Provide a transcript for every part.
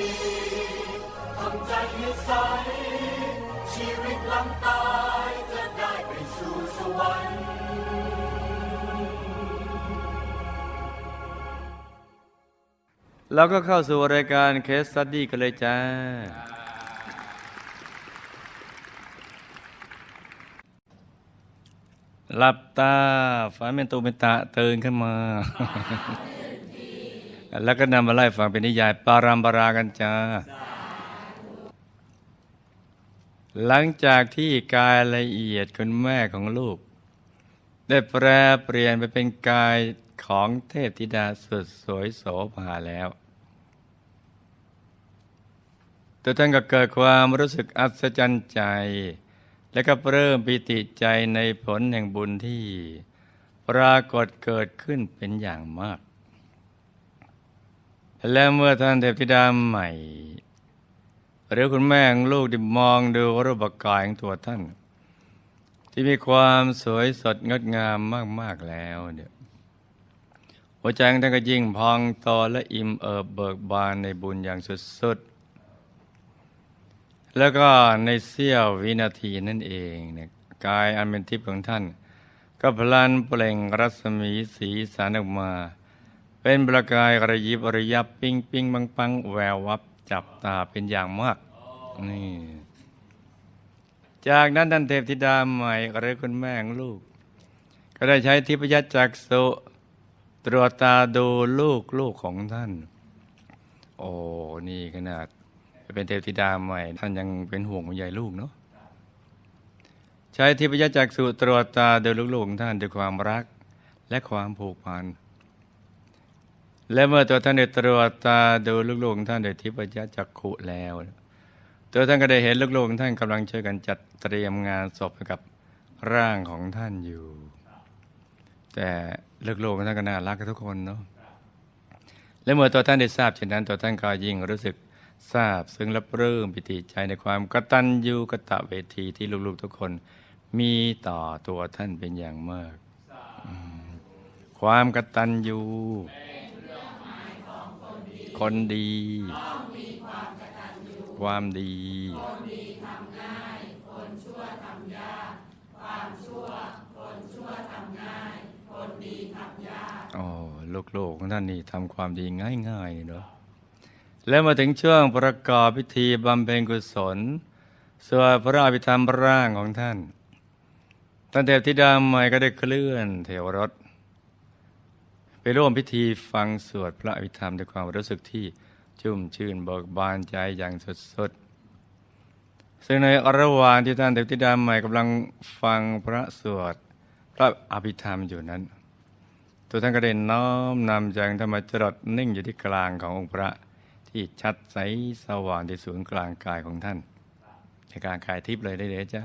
ดีทำใจให้ใส ชีวิตหลังตายจะได้ไปสู่สวรรค์เราก็เข้าสู่รายการเคส e ั u ดี้กันเลยจ้า หลับตาฝันเป็นตูเป็นตะตื่นขึ้นมา แล้วก็นำมาไล่ฟังเป็นนิยาย ปารัมปรากันจ้าหลังจากที่กายละเอียดคุณแม่ของลูก ได้แปรเปลี่ยนไปเป็นกายของเทพธิดาสุดสวยโสภาแล้วตัวท่านก็เกิดความรู้สึกอัศจรรย์ใจ และก็เริ่มปิติใจในผลแห่งบุญที่ปรากฏเกิดขึ้นเป็นอย่างมาก และเมื่อท่านเทพธิดาใหม่ หรือคุณแม่ของลูกได้มองดูรูปกายของตัวท่าน ที่มีความสวยสดงดงามมาก ๆ แล้วเนี่ยหัวใจของท่านก็ยิ่งพองโตและอิ่มเอิบเบิกบานในบุญอย่างสุดๆ แล้วก็ในเสี้ยววินาทีนั่นเองเนี่ยกายอันเป็นทิพย์ของท่าน ก็พลันเปล่งรัศมีสีสันออกมา เป็นประกายระยิบระยับปิ้งปิ้งปังปังแวววับจับตาเป็นอย่างมากนี่จากนั้นท่านเทพธิดาใหม่หรือคุณแม่ของลูก ก็ได้ใช้ทิพยจักษุตรวจตาดูลูกลูกของท่าน โอ้ นี่ขนาด เป็นเทพธิดาใหม่ ท่านยังเป็นห่วงใยลูกเนาะใช้ทิพยจักษุตรวจตาดูลูกๆของท่านด้วยความรักและความผูกพันและเมื่อตัวท่านได้ตรวจตาดูลูกๆของท่านโดยทิพยจักขุแล้ว ตัวท่านก็ได้เห็นลูกๆของท่านกำลังช่วยกันจัดเตรียมงานศพกับร่างของท่านอยู่ แต่ลูกๆของท่านก็น่ารักกันทุกคนเนาะและเมื่อตัวท่านได้ทราบเช่นนั้น ตัวท่านก็ยิ่งรู้สึก ทราบซึ่งและปลื้มปิติใจในความกตัญญูกตะเวทีที่ลูกๆทุกคนมีต่อตัวท่านเป็นอย่างมาก ความกตัญญู คนดี ความดีอ๋อโลกๆของท่านนี่ทำความดีง่ายๆนี่เนาะ แล้วมาถึงช่วงประกอบพิธีบำเพ็ญกุศลสวดพระอภิธรรมร่างของท่านท่านเทพธิดาใหม่ก็ได้เคลื่อนเทวรถ ไปร่วมพิธีฟังสวดพระอภิธรรมด้วยความรู้สึกที่ชุ่มชื่นเบิกบานใจอย่างสุดๆ ซึ่งในระหว่างที่ท่านเทพธิดาใหม่กำลังฟังพระสวดพระอภิธรรมอยู่นั้น ตัวท่านก็ได้น้อมนำใจของธรรมจรดนิ่งอยู่ที่กลางขององค์พระ ที่ชัดใสสว่างที่ศูนย์กลางกายของท่าน ในกลางกายทิพย์เลยได้เลยจ้ะ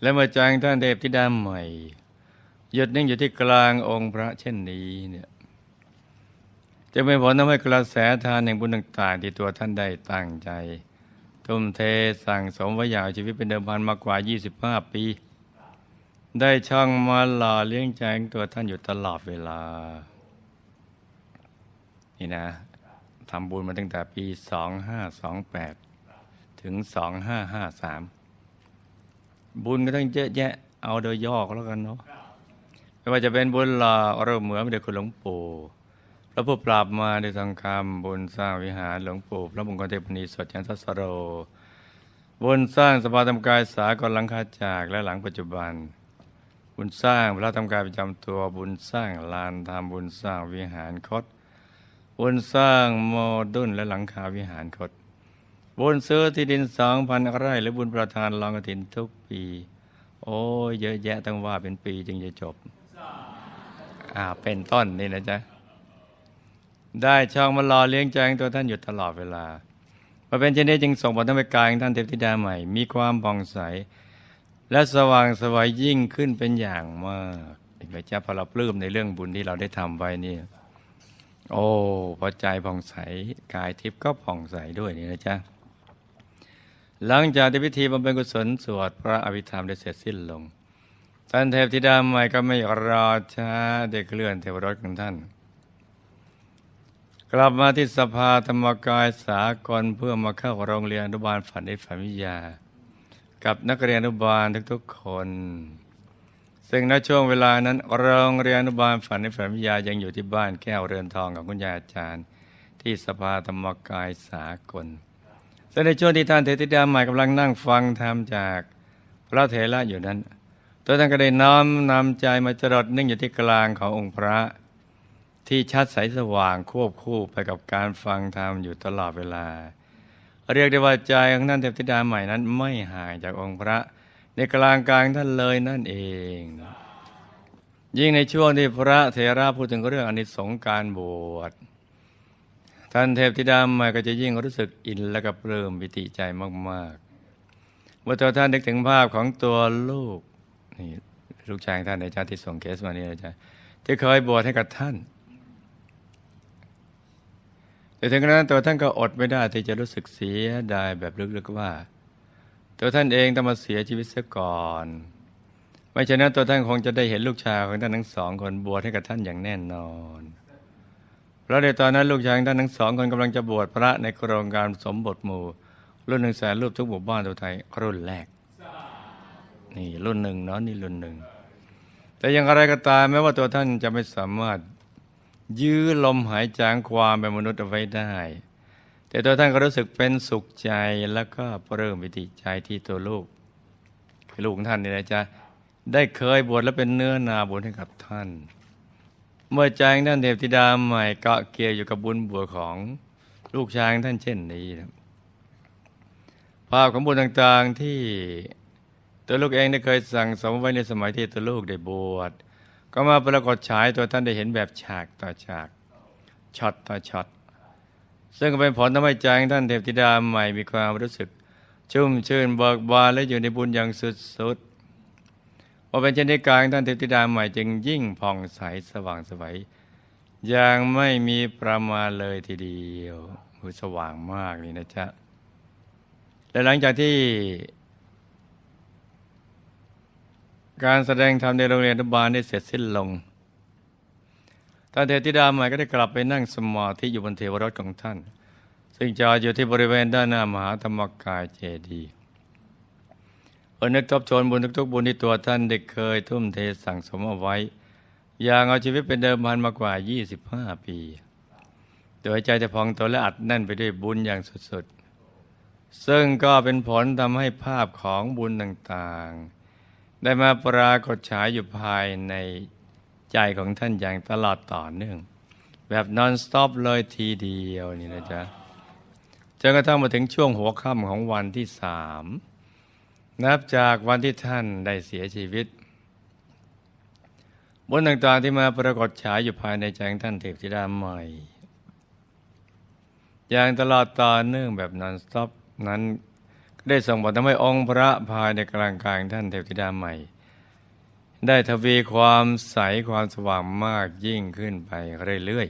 และเมื่อจของท่านเทพธิดาใหม่หยุดนิ่งอยู่ที่กลางองค์พระเช่นนี้เนี่ยจะเป็นผลทำให้กระแสทานแห่งบุญต่างๆ ที่ตัวท่านได้ตั้งใจ ทุ่มเทสั่งสมไว้อย่างชีวิตเป็นเดิมพันมากว่า 25 ปี ได้ช่องมาหล่อเลี้ยงใจงตัวท่านอยู่ตลอดเวลา นี่นะทำบุญมาตั้งแต่ปี 2528 ถึง 2553 บุญก็ต้องเยอะแยะ เอาโดยย่อก็แล้วกันเนาะไม่ว่าจะเป็นบุญหล่อเริ่มเหมือนเด็กคุณหลวงปู่พระผู้ปราบมาในทองคำบุญสร้างวิหารหลวงปู่พระมงคลเทพนีสวดยันทัสโรบุญสร้างสภาธรรมกายสากลหลังคาจากและหลังปัจจุบัน บุญสร้างพระธรรมกายประจำตัวบุญสร้างลานธรรมบุญสร้างวิหารคด บุญสร้างโมดุลและหลังคาวิหารคดบุญซื้อที่ดินสองพันไร่หรือบุญประทานรองกฐินทุกปี โอ้ยเยอะแยะต้องว่าเป็นปีจึงจะจบ อ่าเป็นต้นนี่นะจ๊ะ ได้ช่องมารอเลี้ยงใจงตัวท่านอยู่ตลอดเวลามาเป็นเช่นนี้จึงส่งผลทำให้กายของท่านเทพธิดาใหม่ มีความผ่องใส และสว่างสวัยยิ่งขึ้นเป็นอย่างมากเห็นไหมจ๊ะพอเราปลื้มในเรื่องบุญที่เราได้ทำไว้นี่ โอ้พอใจผ่องใสกายทิพย์ก็ผ่องใสด้วยนี่นะจ๊ะ หลังจากที่พิธีบำเพ็ญกุศลสวดพระอภิธรรมได้เสร็จสิ้นลง ท่านเทพธิดาใหม่ก็ไม่รอช้าได้เคลื่อนเทวรถของท่าน กลับมาที่สภาธรรมกายสากลเพื่อมาเข้าโรงเรียนอนุบาลฝันในฝันวิทยา กับนักเรียนอนุบาลทุกๆคน ซึ่งณช่วงเวลานั้นโรงเรียนอนุบาลฝันในฝันวิทยายังอยู่ที่บ้านแก้วเรือนทองของคุณยายอาจารย์ ที่สภาธรรมกายสากลซึ่งในช่วงที่ท่านเทพธิดาใหม่กำลังนั่งฟังธรรมจากพระเถระอยู่นั้น ตัวท่านก็ได้น้อมนำใจมาจรดนิ่งอยู่ที่กลางขององค์พระ ที่ชัดใสสว่างควบคู่ไปกับการฟังธรรมอยู่ตลอดเวลา เรียกได้ว่าใจของท่านเทพธิดาใหม่นั้น ไม่ห่างจากองค์พระ ในกลางกลางท่านเลยนั่นเอง ยิ่งในช่วงที่พระเถระพูดถึงเรื่องอนิสงส์การบวชท่านเทพธิดาใหม่ก็จะยิ่งรู้สึกอินและก็ปลื้มปิติใจมากๆเมื่อตัวท่านนึกถึงภาพของตัวลูกนี่ลูกชายของท่านในชาติที่ส่งเคสมานี่นะจ๊ะที่เคยบวชให้กับท่านแต่ถึงกระนั้นตัวท่านก็อดไม่ได้ที่จะรู้สึกเสียดายแบบลึกๆว่า ตัวท่านเองต้องมาเสียชีวิตเสียก่อน ไม่ฉะนั้นตัวท่านคงจะได้เห็นลูกชายของท่านทั้งสองคนบวชให้กับท่านอย่างแน่นอน เพราะในตอนนั้นลูกชายของท่านทั้งสองคนกำลังจะบวชพระในโครงการสมบทหมู่ รุ่นหนึ่งแสนรูปทุกหมู่บ้านทั่วไทยรุ่นแรก นี่รุ่นหนึ่งเนาะนี่รุ่นหนึ่งแต่อย่างไรก็ตามแม้ว่าตัวท่านจะไม่สามารถยื้อลมหายใจความเป็นมนุษย์เอาไว้ได้ แต่ตัวท่านก็รู้สึกเป็นสุขใจแล้วก็เพิ่มวิติใจที่ตัวลูกคือลูกของท่านนี่นะจ๊ะได้เคยบวชและเป็นเนื้อนาบุญให้กับท่าน เมื่อใจของท่านเทพธิดาใหม่เกาะเกี่ยวอยู่กับบุญบวชของลูกชายท่านเช่นนี้นะภาพของบุญต่างๆที่ตัวลูกเองได้เคยสั่งสมไว้ในสมัยที่ตัวลูกได้บวชก็มาปรากฏฉายตัวท่านได้เห็นแบบฉากต่อฉากช็อตต่อช็อต ซึ่งก็เป็นผลทำให้ใจของท่านเทพธิดาใหม่มีความรู้สึก ชุ่มชื่นเบิกบานและอยู่ในบุญอย่างสุดๆพอเป็นเช่นนี้กายของท่านเทพธิดาใหม่จึงยิ่งผ่องใสสว่างไสวัยอย่างไม่มีประมาณเลยทีเดียวสว่างมากนี่นะจ๊ะและหลังจากที่ การแสดงธรรมในโรงเรียนอนุบาลได้เสร็จสิ้นลง ท่านเทพธิดาใหม่ก็ได้กลับไปนั่งสมาธิอยู่บนเทวรถของท่าน ซึ่งจอดอยู่ที่บริเวณด้านหน้ามหาธรรมกายเจดีย์เออนึกทบทวนบุญทุกๆบุญที่ตัวท่านได้เคยทุ่มเทสั่งสมเอาไว้ อย่างเอาชีวิตเป็นเดิมพันมากว่า 25 ปี โดยใจจะพองตัวและอัดแน่นไปด้วยบุญอย่างสุดๆ ซึ่งก็เป็นผลทำให้ภาพของบุญต่างๆ ได้มาปรากฏฉายอยู่ภายใน ใจของท่านอย่างตลอดต่อเนื่อง แบบนอนสต็อปเลยทีเดียวนี่นะจ๊ะจนกระทั่งมาถึงช่วงหัวค่ำของวันที่สามนับจากวันที่ท่านได้เสียชีวิต บนต่างๆที่มาปรากฏฉายอยู่ภายในใจของท่านเทพธิดาใหม่ อย่างตลอดต่อเนื่องแบบนอนสต็อปนั้นได้ส่งผลทำให้องค์พระภายในกลางกายของท่านเทพธิดาใหม่ ได้ทวีความใสความสว่างมากยิ่งขึ้นไปเรื่อย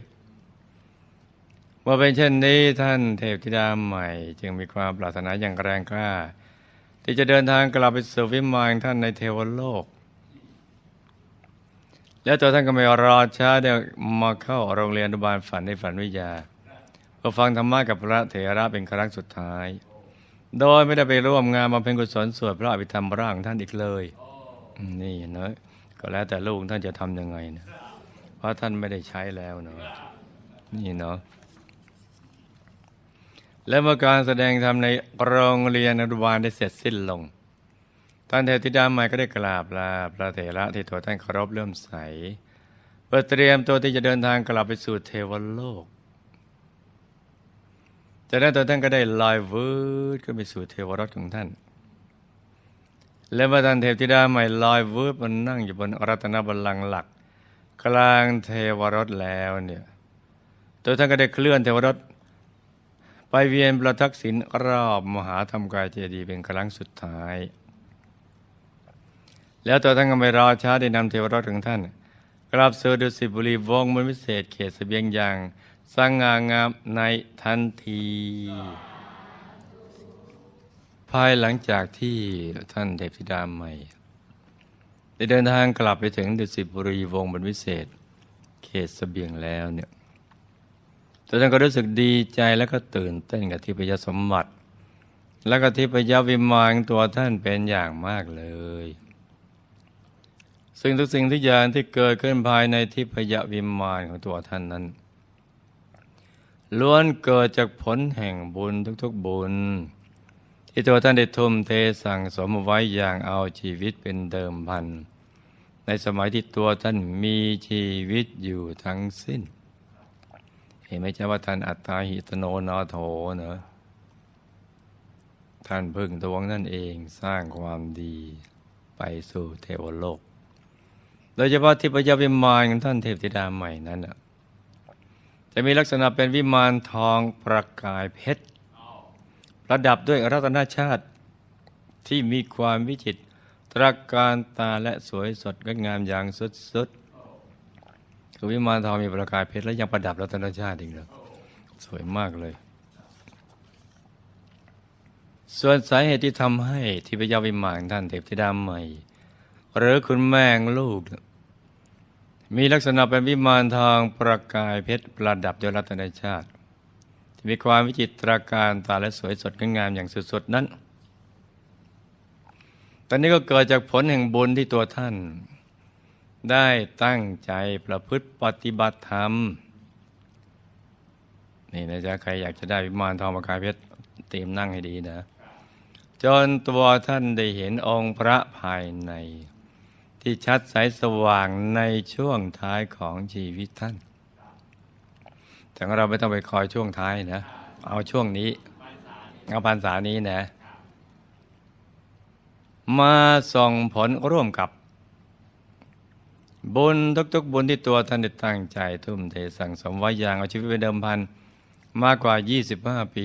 ๆ เมื่อเป็นเช่นนี้ท่านเทพธิดาใหม่ จึงมีความปรารถนาอย่างแรงกล้า ที่จะเดินทางกลับไปสู่วิมานท่านในเทวโลก แล้วตัวท่านก็ไม่รอช้าเดี๋ยวมาเข้าโรงเรียนอนุบาลฝันในฝันวิทยาเพื่อฟังธรรมะกับพระเถระเป็นครั้งสุดท้าย โดยไม่ได้ไปร่วมงานมาเป็นกุศลสวดพระอภิธรรมร่างท่านอีกเลย นี่เนอะก็แล้วแต่ลูกท่านจะทำยังไงนะเพราะท่านไม่ได้ใช้แล้วเนาะนี่เนาะและเมื่อการแสดงธรรมในโรงเรียนอนุบาลได้เสร็จสิ้นลง ท่านเทพธิดาใหม่ก็ได้กราบลาพระเถระที่ตัวท่านเคารพเลื่มใสเพื่อเตรียมตัวที่จะเดินทางกลับไปสู่เทวโลก จากนั้นตัวท่านก็ได้ลอยวืดขึ้นไปสู่เทวรถของท่าน และเมื่อท่านเทพธิดาใหม่ลอยวืดมันนั่งอยู่บนรัตนบัลลังก์หลัก กลางเทวรถแล้วเนี่ยตัวท่านก็ได้เคลื่อนเทวรถไปเวียนประทักษิณรอบมหาธรรมกายเจดีย์เป็นครั้งสุดท้าย แล้วตัวท่านก็ไม่รอช้าได้นำเทวรถของท่าน กลับสู่ดุสิบุรีวงมนวิเศษเขตเสบียงอย่างสง่างามในทันที ภายหลังจากที่ท่านเทพธิดาใหม่ ได้เดินทางกลับไปถึงดุสิตบุรีวงบรรวิเศษ เขตสเสบียงแล้วเนี่ยตัวท่านก็รู้สึกดีใจแล้วก็ตื่นเต้นกับทิพยสมบัติ และก็ทิพยวิมานตัวท่านเป็นอย่างมากเลย ซึ่งทุกสิ่งทุกอย่างที่เกิดขึ้นภายในทิพยวิมานของตัวท่านนั้นล้วนเกิดจากผลแห่งบุญทุกๆบุญ ที่ตัวท่านได้ทุ่มเทสั่งสมไว้อย่างเอาชีวิตเป็นเดิมพัน ในสมัยที่ตัวท่านมีชีวิตอยู่ทั้งสิ้น เห็นไหมจ๊ะว่าท่านอัตตาหิตโนนาโถเนอะท่านพึ่งดวงนั่นเองสร้างความดีไปสู่เทวโลก โดยเฉพาะทิพยวิมานของท่านเทพธิดาใหม่นั้นจะมีลักษณะเป็นวิมานทองประกายเพชร ประดับด้วยรัตนชาติที่มีความวิจิตรตระการตาและสวยสดงดงามอย่างสุดๆคือวิมานทองมีประกายเพชรและยังประดับรัตนชาติอีกเลยสวยมากเลย ส่วนสาเหตุที่ทำให้ที่พระเจ้าวิมานท่านเทพธิดาใหม่ หรือคุณแม่งลูก มีลักษณะเป็นวิมานทองประกายเพชรประดับด้วยรัตนชาติ ที่มีความวิจิตรการตาและสวยสดงดงามอย่างสุดๆนั้น ตอนนี้ก็เกิดจากผลแห่งบุญที่ตัวท่าน ได้ตั้งใจประพฤติปฏิบัติธรรม นี่นะจ๊ะใครอยากจะได้วิมานทองประกายเพชรเตรียมนั่งให้ดีนะ จนตัวท่านได้เห็นองค์พระภายใน ที่ชัดใสสว่างในช่วงท้ายของชีวิตท่าน แต่เราไม่ต้องไปคอยช่วงท้ายนะ เอาช่วงนี้ เอาพรรษานี้นะ มาส่งผลร่วมกับ บุญทุกๆ บุญที่ตัวท่านได้ตั้งใจ ทุ่มเทสั่งสมไว้อย่างเอาชีวิตเป็นเดิมพันมากกว่า 25 ปี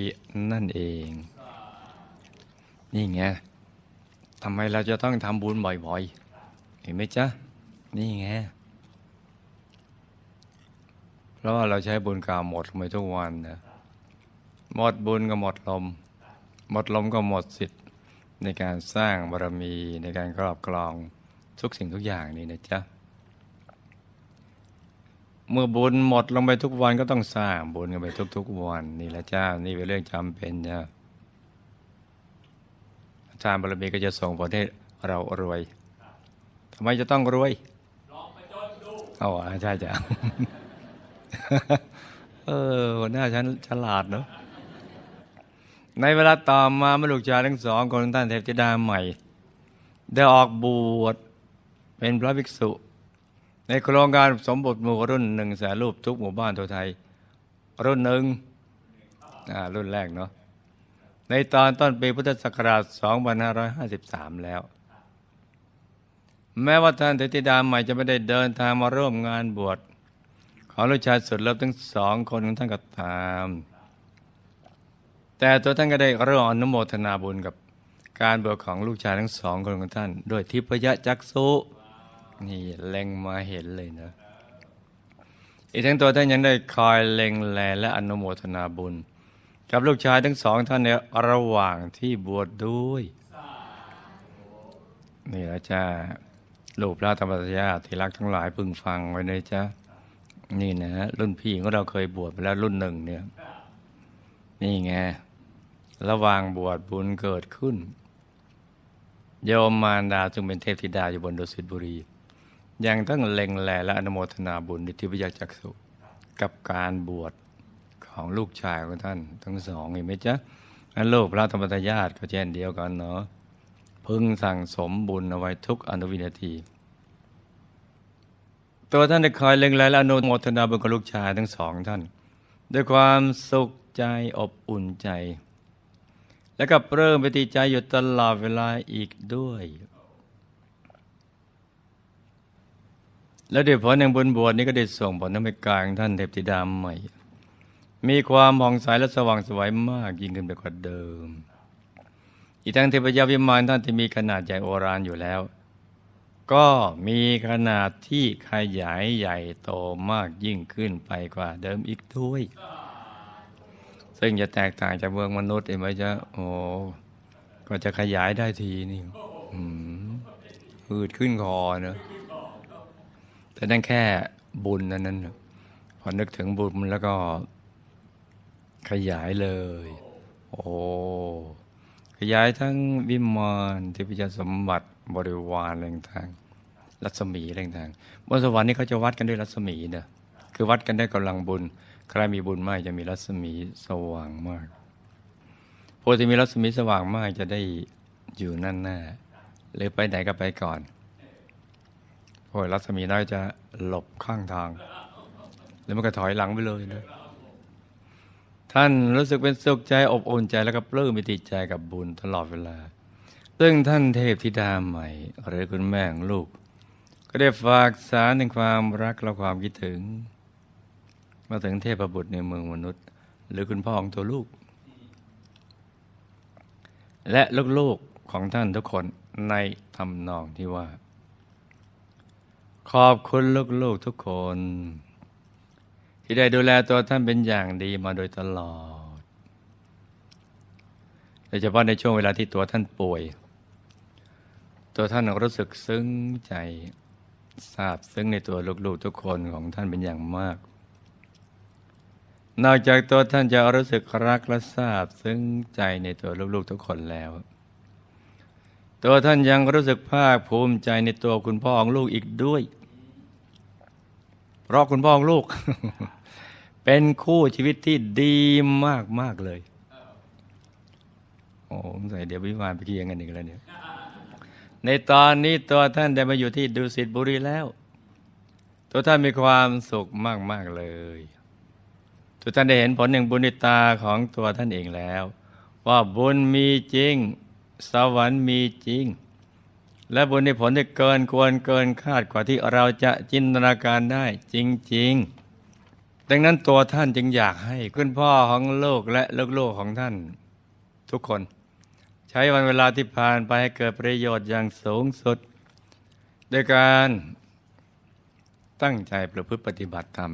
นั่นเอง นี่ไงทำไมเราจะต้องทำบุญบ่อยๆ เห็นไหมจ๊ะ นี่ไง ราะว่าเราใช้บุญกาวหมดลงไปทุกวันนะหมดบุญก็หมดลม หมดลมก็หมดสิทธิ์ในการสร้างบารมีในการครอบครองทุกสิ่งทุกอย่างนี่นะจ๊ะเมื่อบุญหมดลงไปทุกวันก็ต้องสร้างบุญกันไปทุก ๆ วันนี่แหละจ้านี่เป็นเรื่องจำเป็นจ้าอาจารย์บารมีก็จะส่งผลให้เรารวยทำไมจะต้องรวยลองไปจนดูอ๋อใช่จ้ะ เออหัวหน้าฉันฉลาดเนอะในเวลาต่อมาเมื่อลูกชายทั้งสองคนของท่านเทพธิดาใหม่ ได้ออกบวชเป็นพระภิกษุ ในโครงการสมบทหมู่รุ่นหนึ่งแสนรูปทุกหมู่บ้านทั่วไทย รุ่นหนึ่งอ่ารุ่นแรกเนาะในตอนต้นปีพุทธศักราช 2553 แล้ว แม้ว่าท่านเทพธิดาใหม่จะไม่ได้เดินทางมาร่วมงานบวช อลูกชายสุดเลิฟทั้งสองคนของท่านก็ตาม แต่ตัวท่านก็ได้ร่วมอนุโมทนาบุญกับการบวชของลูกชายทั้งสองคนของท่านด้วยทิพยจักษุนี่เล็งมาเห็นเลยนะอีกทั้งตัวท่านยังได้คอยเล็งแลและอนุโมทนาบุญ กับลูกชายทั้งสองท่านในระหว่างที่บวชดด้วยนี่ละจ้าลูกพระธรรมญาที่รักทั้งหลายพึงฟังไว้เลยจ้า นี่นะฮะรุ่นพี่ของเราเคยบวชไปแล้วรุ่นหนึ่งเนี่ย นี่ไงระหว่างบวชบุญเกิดขึ้น โยมมารดาจึงเป็นเทพธิดาอยู่บนดุสิตบุรี ยังต้องเล็งแลและอนุโมทนาบุญในทิพยาจักษุกับการบวชของลูกชายของท่าน ทั้งสองเห็นไหมจ๊ะงั้นลูกพระธรรมญาติก็เช่นเดียวกันเนาะพึงสั่งสมบุญเอาไว้ทุกอนุวินาที ตัวท่านได้คอยเล็งแลและอนุโมทนาบุญกับลูกชายทั้งสองท่าน ด้วยความสุขใจอบอุ่นใจ และก็เริ่มปฏิใจอยู่ตลอดเวลาอีกด้วย และด้วยผลแห่งบุญบวชนี้ก็ได้ส่งผลทำให้กายของท่านเทพธิดามใหม่ มีความผ่องใสและสว่างสวยมากยิ่งขึ้นไปกว่าเดิม อีกทั้งเทพยาวิมานท่านที่มีขนาดใหญ่โอฬารอยู่แล้ว ก็มีขนาดที่ขยายใหญ่โตมากยิ่งขึ้นไปกว่าเดิมอีกด้วย ซึ่งจะแตกต่างจากเมืองมนุษย์เห็นไหมจ๊ะโอ้ก็จะขยายได้ทีนี่อืมอืดขึ้นคอเนอะแต่นั่นแค่บุญนั้นนั้นน่ะพอนึกถึงบุญแล้วก็ขยายเลย โอ้ขยายทั้งวิมานเทพยสมบัติ บริวารอะไรต่างรัศมีอะไรต่างบนสวรรค์นี่เขาจะวัดกันด้วยรัศมีเนอะคือวัดกันได้กำลังบุญ ใครมีบุญมากจะมีรัศมีสว่างมากผู้ที่มีรัศมีสว่างมากจะได้อยู่นั่นหน้าหรือไปไหนก็ไปก่อนโอ้ยรัศมีน้อยจะหลบข้างทาง แล้วมันก็ถอยหลังไปเลยนะท่านรู้สึกเป็นสุขใจอบอุ่นใจแล้วก็ปลื้มปิติใจกับบุญตลอดเวลา ซึ่งท่านเทพธิดาใหม่ หรือคุณแม่ของลูก ก็ได้ฝากสารในความรักและความคิดถึง มาถึงเทพบุตรในเมืองมนุษย์ หรือคุณพ่อของตัวลูก และลูกๆของท่านทุกคนในทำนองที่ว่า ขอบคุณลูกๆทุกคน ที่ได้ดูแลตัวท่านเป็นอย่างดีมาโดยตลอดโดยเฉพาะในช่วงเวลาที่ตัวท่านป่วย ตัวท่านรู้สึกซึ้งใจซาบซึ้งในตัวลูกๆทุกคนของท่านเป็นอย่างมาก นอกจากตัวท่านจะรู้สึกรักและซาบซึ้งใจในตัวลูกๆทุกคนแล้ว ตัวท่านยังรู้สึกภาคภูมิใจในตัวคุณพ่อของลูกอีกด้วย เพราะคุณพ่อของลูก เป็นคู่ชีวิตที่ดีมากมากๆเลย โอ้ผมใส่เดี๋ยววิวานไปเคียงกันอีกแล้วเนี่ย ในตอนนี้ตัวท่านได้มาอยู่ที่ดุสิตบุรีแล้ว ตัวท่านมีความสุขมากมาก ๆ เลย ตัวท่านได้เห็นผลแห่งบุญในตาของตัวท่านเองแล้ว ว่าบุญมีจริง สวรรค์มีจริง และบุญในผลที่เกินควรเกินคาดกว่าที่เราจะจินตนาการได้จริง ๆ ดังนั้นตัวท่านจึงอยากให้คุณพ่อของโลกและลูกๆของท่าน ทุกคน ใช้วันเวลาที่ผ่านไปให้เกิดประโยชน์อย่างสูงสุด โดยการตั้งใจประพฤติปฏิบัติธรรม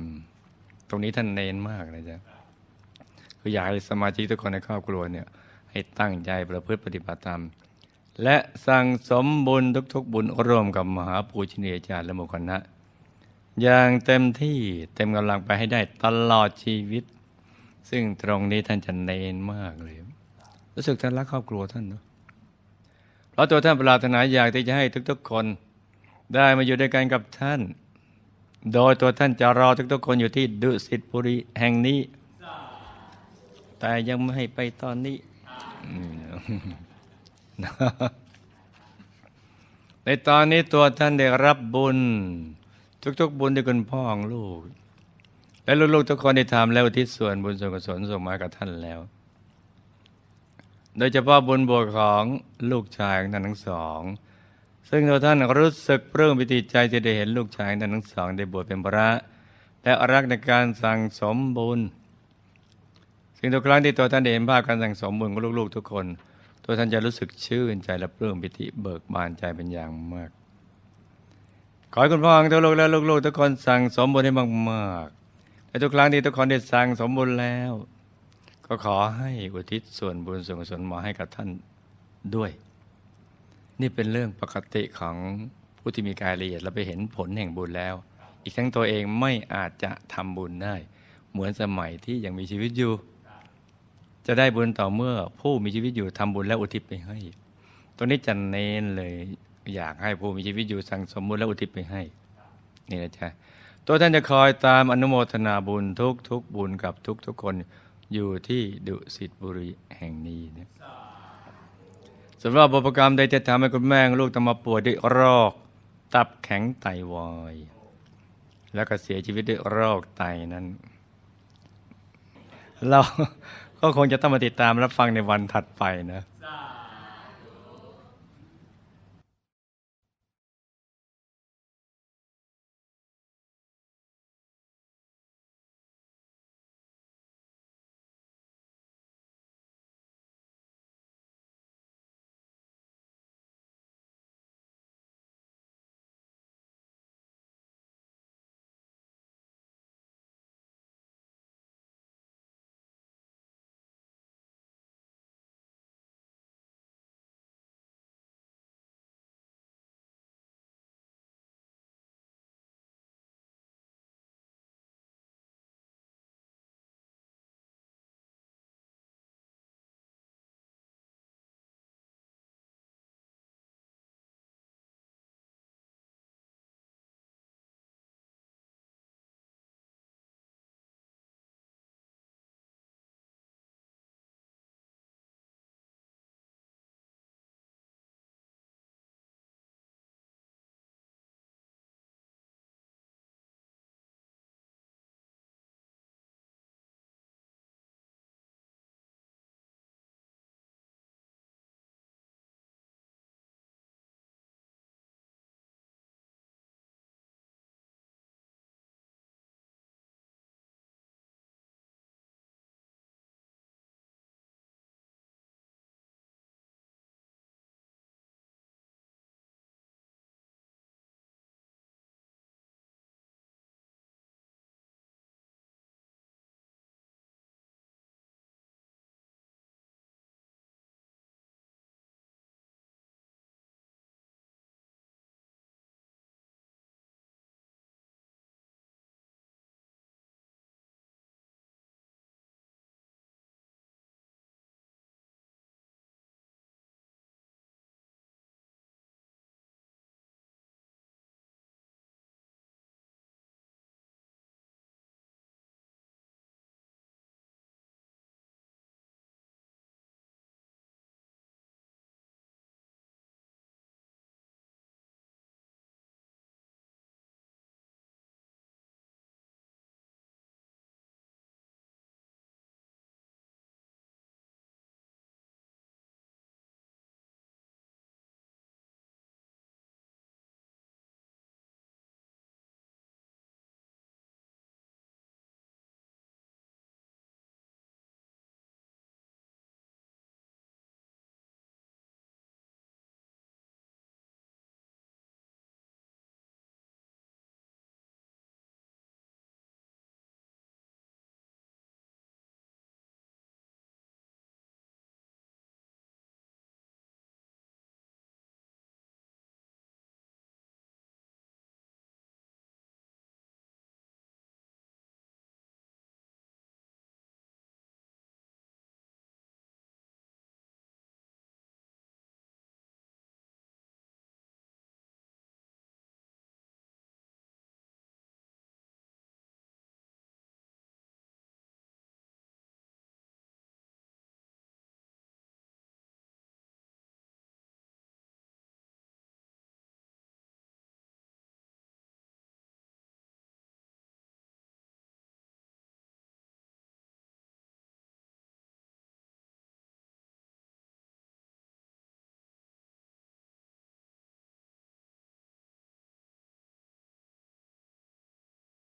ตรงนี้ท่านเน้นมากนะจ๊ะคืออยากให้สมาชิกทุกคนในครอบครัวเนี่ยให้ตั้งใจประพฤติปฏิบัติธรรม และสั่งสมบุญทุกๆ บุญร่วมกับมหาปูชนียาจารย์และหมุคณะอย่างเต็มที่เต็มกำลังไปให้ได้ตลอดชีวิต ซึ่งตรงนี้ท่านจะเน้นมากเลย รู้สึกท่านรักครอบครัวท่านเนอะเพราะตัวท่านปรารถนาอยากที่จะให้ทุกๆคน ได้มาอยู่ด้วยกันกับท่าน โดยตัวท่านจะรอทุกๆคนอยู่ที่ดุสิตบุรีแห่งนี้ แต่ยังไม่ให้ไปตอนนี้ในตอนนี้ตัวท่านได้รับบุญ ทุกๆ บุญที่คุณพ่อของลูก และลูกๆทุกคนได้ทำแล้วทิศส่วนบุญส่วนกุศลส่งมากับท่านแล้ว โดยเฉพาะบุญบวชของลูกชายของท่านทั้งสอง ซึ่งตัวท่านรู้สึกปลื้มปิติใจที่ได้เห็นลูกชายท่านทั้งสอง ได้บวชเป็นพระ และรักในการสั่งสมบุญซึ่งทุกครั้งที่ตัวท่านได้เห็นภาพการสั่งสมบุญของลูกๆ ทุกคน ตัวท่านจะรู้สึกชื่นใจและปลื้มปิติเบิกบานใจเป็นอย่างมาก ขอให้คุณพ่อของตัวลูกและลูกๆ ทุกคนสั่งสมบุญให้มากๆและทุกครั้งที่ทุกคนได้สั่งสมบุญแล้ว ก็ขอให้อุทิศส่วนบุญส่วนกุศลมาให้กับท่านด้วย นี่เป็นเรื่องปกติของผู้ที่มีกายละเอียด และไปเห็นผลแห่งบุญแล้ว อีกทั้งตัวเองไม่อาจจะทำบุญได้ เหมือนสมัยที่ยังมีชีวิตอยู่ จะได้บุญต่อเมื่อผู้มีชีวิตอยู่ทำบุญและอุทิศไปให้ ตรงนี้จะเน้นเลยอยากให้ผู้มีชีวิตอยู่สั่งสมบุญและอุทิศไปให้ นี่นะจ๊ะตัวท่านจะคอยตามอนุโมทนาบุญทุกทุกบุญกับทุกทุกคน อยู่ที่ดุสิตบุรีแห่งนี้นะสำหรับบุพกรรมใดจะทำให้คุณแม่ของลูกต้องมาป่วยด้วยโรค ตับแข็งไตวาย แล้วก็เสียชีวิตด้วยโรคไตนั้น เราก็คงจะต้องมาติดตามรับฟังในวันถัดไปนะ